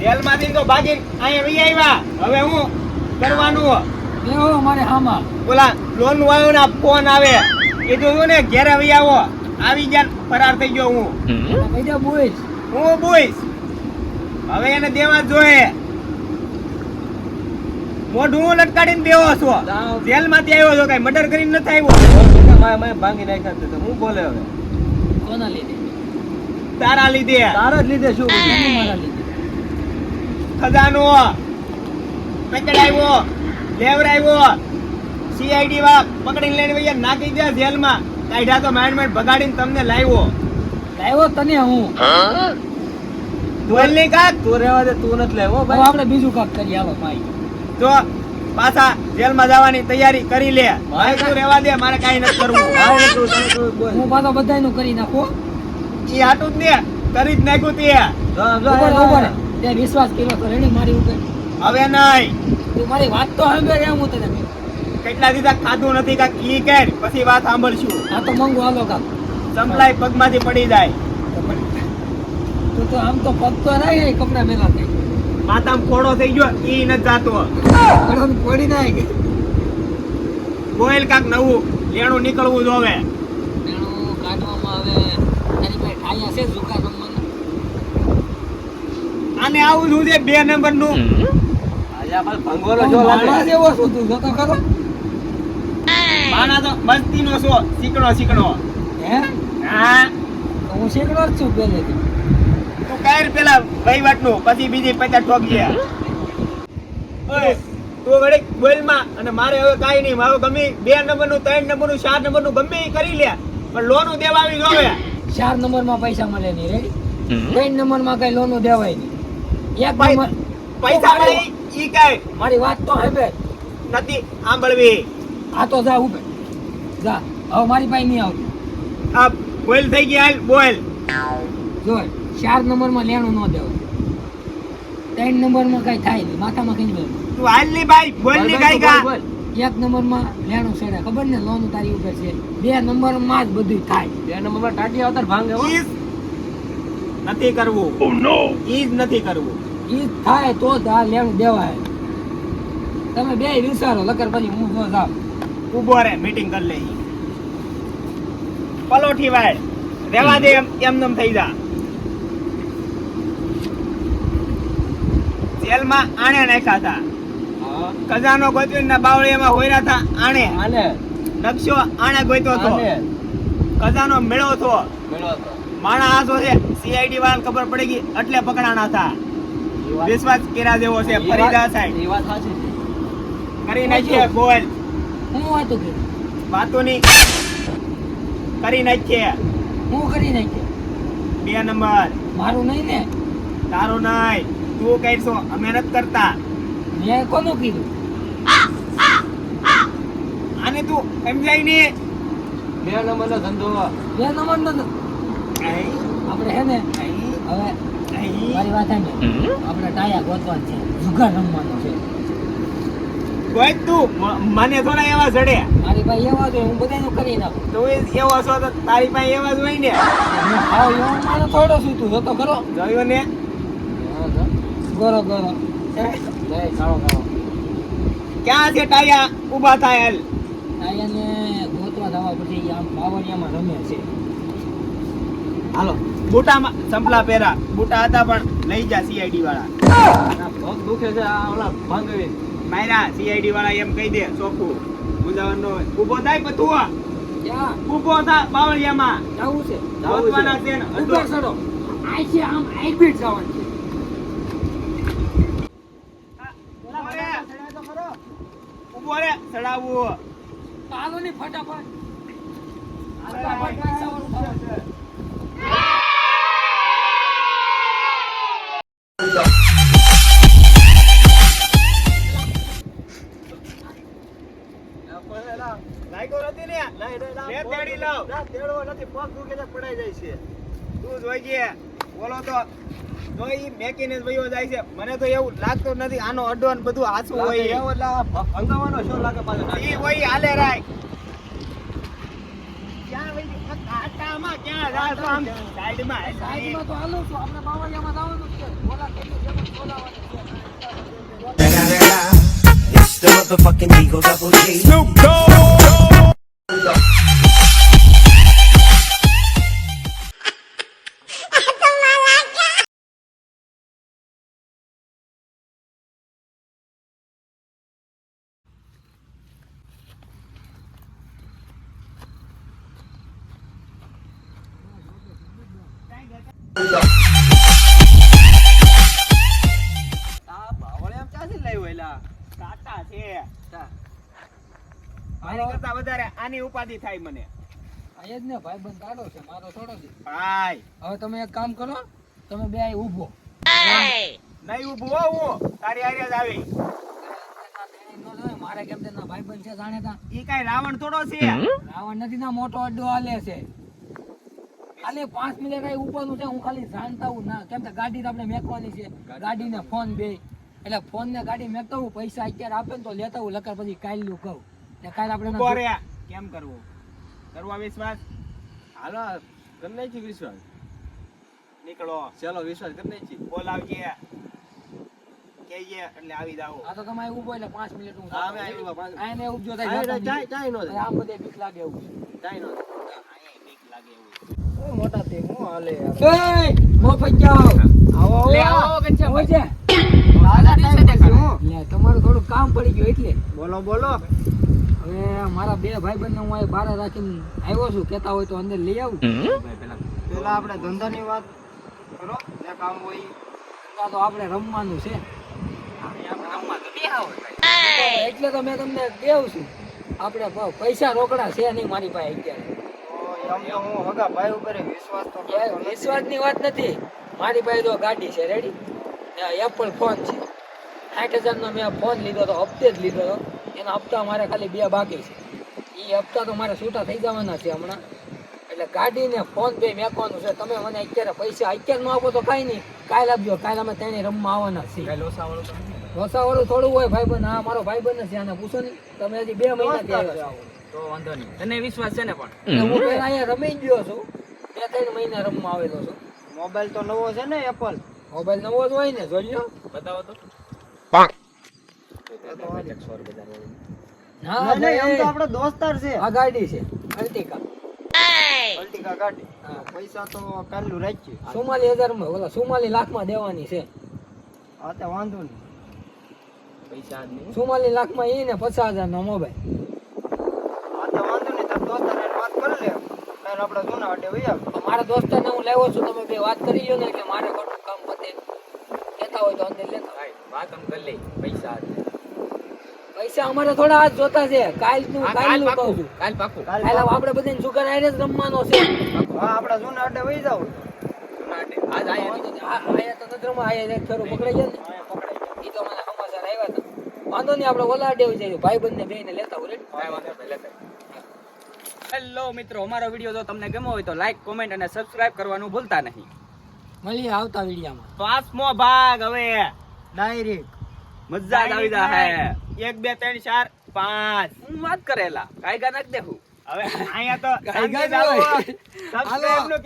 જેલમાંથી તો ભાગી અહીંયા આવ્યા હવે હું કરવાનું બેહો મારે હામાં. બોલા લોન વાળો ના ફોન આવે. કીધું તું ને ઘેરે આવી આવો. આવી ગયા ફરાર થઈ ગયો હું. બીજો દે બોઈસ હું બોઈશ. હવે એને દેવા જોઈએ. મોઢું હું લટકાડીને બેવો છો. જેલમાંથી આવ્યો છો કઈ? મર્ડર કરીને નથી આવ્યો? ભાંગી નાખ્યા તો હું બોલે હવે? કોના લીધે તારા લીધે. તારા જ લીધે શું? મારા લીધે. ખજાનો. પકડાવ્યો લેવરાવ્યો સીઆઈડી વાળા પકડીને લઈને ભાઈ નાખી ગયા જેલમાં. કાઢ્યા તો માઇન્ડ માઇન્ડ બગાડીને તમને લાવ્યો. લાવ્યો તને હું? બોલ નહીં કાક? તું રહેવા દે તું નથી લેવો ભાઈ. આપણે બીજું કાક કરી આવો ભાઈ. જો પાછા જેલમાં જવાની તૈયારી કરી લે. ભાઈ તું રહેવા દે મારે કાઈ નથી કરવું. હું પાછો બધાયનું કરી નાખો એ હાટું જ ને કરી જ નાખ્યું તે. તે વિશ્વાસ કર્યો તો રેડી મારી ઉપર. હવે નહીં. તું મારી વાત તો સાંભળ એમ હું તને કેટલા દીધા ખાધું નથી કાક ઈ કર પછી વાત સાંભળશું. આ તો મંગુ હાલો કાક સંભળાય પગમાંથી પડી જાય. તું તો આમ તો પગ તો રહે કપડા મેલા થઈ માતામ ખોડો થઈ ગયો ઈ નથી જાતો. પડી ના ગઈ બોલ કાક નવું લેણું નીકળવું જોવે લેણું કાઢવામાં આવે તારી પાસે ઠાયા છે ઝુકા આને આવું શું છે? બે નંબરનું મસ્તી નો છો શીકણો શીકણો. હે? હા. હું શીખડો જ છું પહેલેથી. તું કાયર પેલા વહીવટનું પછી બીજી પચાસ ઠોકીએ. ઓય, તું વડે બોલ અને મારે હવે કાઈ નહીં. મારું ગમે બે નંબરનું ત્રણ નંબરનું ચાર નંબરનું ગમે એ કરી લે. પણ લોનું દેવા આવી જોવે. ચાર નંબરમાં પૈસા મળે નહીં રેડી ત્રણ નંબરમાં કઈ લોનો દેવાય નહીં. એક પૈસા મળે ઈ- ઈ કઈ? મારી વાત તો હવે નથી સાંભળવી. આ તો જા ઉપર જા. હવે મારી પાસે નહીં આવતું. આ બોલ થઈ ગઈ બોલ જો ચાર નંબરમાં લેણું ન દેવું. ત્રણ નંબરમાં કઈ થાય નહીં. માથામાં કઈ નહીં તું હાલની ભાઈ બોલની કઈ કા એક નંબરમાં લેણું છેડે ખબર ને લોન તારી ઉપર છે. બે નંબરમાં જ બધું થાય. બે નંબરમાં ટાટી આવતા ભાંગે હો. ઈ જ નથી કરવું. ઈ જ નથી કરવું. ઈ થાય તો જ આ લેણું દેવાય. તમે બે વિચારો લકર પછી હું જો જાઉં. ઊભો રે મીટિંગ કરી લઈ પલોઠી વાળ રેવા દે એમ એમનેમ થઈ જા. જેલમાં આણે નાખ્યા હતા. ખજાનો ગોતવીના બાવળીયામાં હોયરા હતા આણે. આને નકશો આણે ગોઈતો હતો. ખજાનો મેળો હતો. મેળો હતો. માણા આસો છે. સીઆઈડી વાળાને ખબર પડી ગઈ એટલે પકડાણા હતા. વિશ્વાસ કેરા જેવો છે ફરીદા સાહેબ. એ વાત સાચી છે. કરી નાખીએ બોલ. હું વાતો કે વાતો ની કરી નાખીએ. હું કરી નાખીએ? બે નંબર. મારું નહીં ને? તારું નહીં. તું કહીશો મહેનત કરતા. મેં કોનું કીધું? આને તું સમજાય ને બે નંબરનો ધંધો. બે નંબર નો આપણે હે ને હવે મારી વાત સાંભળ. આપણે ટાયા છે. જુગાર રમવાનો છે. કોઈ તું. મને થોડા એવા જડે. મારી પાસે એવા જોઈએ હું બધાનું કરી નાખું. તું એવો છો તો તારી પાસે એવા જ હોય ને. હું એવો થોડો છું તું ખરો. જોયો ને? ગોરો ગોરો. જય કાળો કાળો ક્યાં છે ટાયા? ઊભા થાય હાલ. ટાયાને ગોતવા જવા પછી આમ બાવળિયામાં રમે છે. હાલો. બુટામાં સંપલા પહેરા. બુટા હતા પણ લઈ જા સીઆઈડી વાળા. આ દુખે છે આ ઓલા ભંગ માયરા સીઆઈડી વાળા એમ કહી દે ચોખ્ખું મુંજાવન ઊભો થાય પતુઆ ઊભો થા બાવળિયામાં. જવું છે જાવું છે. ને ઉપર ચડો આ છે આમ હાઇબ્રિડ જવાનું છે. ઊભો રે. ચડાવવું. ચાલો ને ફટાફટ. લાગ્યો નથી ને લે તેડી લાવ તું જોઈજે બોલો તો તો ઈ મેકીને જ વયો જાય છે મને તો એવું લાગતું નથી આનો અડવાન બધું હાથું હોય એવો એટલે ભંગાવાનો શું લાગે પાછો. એ હોય, હાલે રાય આમાં ક્યાં રાત આમ સાઈડમાં સાઈડમાં તો હાલો છું આપણે બાવળિયામાં જવાનું છે બોલા કેટલી બોલાવાનું છે It's the motherfucking Eagle Double G. Snoop Dogg. આની કરતા વધારે આની ઉપાધિ થાય મને. જ ને ભાઈબંધ તારો છે મારો થોડો ભાઈ. હવે તમે એક કામ કરો તમે બે અહીં ઊભો. નહીં ઊભું હું તારી જ આવી. મારે કેમ તેના ભાઈબંધ છે જાણે તા. ઈ કાંઈ રાવણ થોડો છે. રાવણ નથી ના મોટો અડ્ડો હાલે છે. ખાલી પાંચ મિનિટ કઈ ઉપરનું છે હું ખાલી જાણતા હું ના કેમ કે ગાડી તો આપણે મેકવાની છે. ગાડી. ને ફોન બે. એટલે ફોન ને ગાડી મેકતા હું પૈસા અત્યારે આપે ને તો લેતા હું લકર પછી કાલનું કહું. એટલે કાલ આપણે કેમ કરવો? કરવા વિશ્વાસ? હાલો કરી નાખી વિશ્વાસ. નીકળો. ચલો વિશ્વાસ કરી નાખી. બોલાવજે. કહીએ એટલે આવી જાવ આ તો તમે ઊભો એટલે પાંચ મિનિટ હું આવે આવી પાંચ આને ઊભજો થાય ચાય ચાય નો આ બધે બીક લાગે એવું છે. ચાય બીક લાગે એવું મોટા તે હું હાલે જાઓ. આવો, લે. હોય છે? તમારું થોડું કામ પડી ગયું એટલે. બોલો બોલો. હવે મારા બે ભાઈ બંને હું બહાર રાખીને આવ્યો છું. કેતા હોય તો અંદર લઈ આવું. પેલા આપણે ધંધાની વાત કરો. જે કામ હોય ઈ. તો આપણે રમવાનું છે. એટલે તો મેં તમને કેવું છું. આપણે પૈસા રોકડા છે નહીં મારી પાસે અત્યારે. વિશ્વાસની વાત નથી. મારી પાસે તો ગાડી છે રેડી એપલ ફોન છે. સાઠ હજારનો મેં ફોન લીધો તો હપ્તે જ લીધો હતો એના હપ્તા મારે ખાલી બે બાકી છે. એ હપ્તા તો મારે છૂટા થઈ જવાના છે હમણાં. એટલે ગાડીને ફોન પે મેકવાનું છે. તમે મને અત્યારે પૈસા અત્યારે ન આપો તો કાંઈ નહીં. કાલ આપજો. કાલે અમે તેને રમવા આવવાના છીએ. લોસાવાળું થોડું હોય ભાઈબંધ. હા મારો ભાઈબંધ છે આને પૂછો ને તમે હજી બે મહિના ત્યાં છો. તો વાંધો નહીં. તને વિશ્વાસ છે ને પણ? હું પહેલા અહીંયા રમી ગયો છું. બે ત્રણ મહિના રમવા આવેલો છું. મોબાઈલ તો નવો છે ને એપલ મોબાઈલ નવો જ હોય ને જોઈ લો બતાવો તો. ના એમ તો આપણો દોસ્તાર છે. આ ગાડી છે અલ્ટિકા. ગાડી. પૈસા તો કાલનું રાખીએ ચુમ્માલીસ હજારમાં ઓલા ચુમ્માલીસ લાખમાં દેવાની છે. હા તે વાંધો નહીં. પૈસા જ નહીં. લાખમાં એ ને પચાસ હજાર નો મોબાઈલ હા તે વાંધો નહીં તાર દોસ્તાર હારે વાત કરી લે તાર આપણે જૂના અડે વહી આવ મારા દોસ્ત ને હું લાવ્યો છું તમે બે વાત કરી લો ને એટલે મારે ખોટું કામ પતે. લેતા હોય તો અંદર લેતા ભાઈ વાત આમ કરી લઈ પૈસા પૈસા અમારે થોડા હાથ જોતા છે. કાલનું કાલ કાલનું કહું છું. કાલ પાકું. કાલ આપણે બધાને સુગર આઈને જ રમવાનો છે. હા આપડે જૂના અડે વહી જાવ આજ આયા વાંધો નહીં. આ- આયા તો નથી રમવા, આયા પકડાઈ જાય ને. ઈ તો મને સમાચાર આવ્યા હતા વાંધો નહીં આપણે ઓલા ડેવ જઈએ. ભાઈ બંને બે ને લેતા હોય લેતા હેલો મિત્રો અમારો વીડિયો જો તમને ગમ્યો હોય તો લાઈક કોમેન્ટ અને સબસ્ક્રાઇબ કરવાનું ભૂલતા નહીં. મળીએ આવતા વિડીયોમાં. તો આસમો ભાગ હવે. ડાયરેક્ટ મજા જ આવી જાય. એક બે ત્રણ ચાર પાંચ. હું વાત કરેલા. કાયગા નાખ દેખું હવે અહીંયા તો કાયગા જ સમજી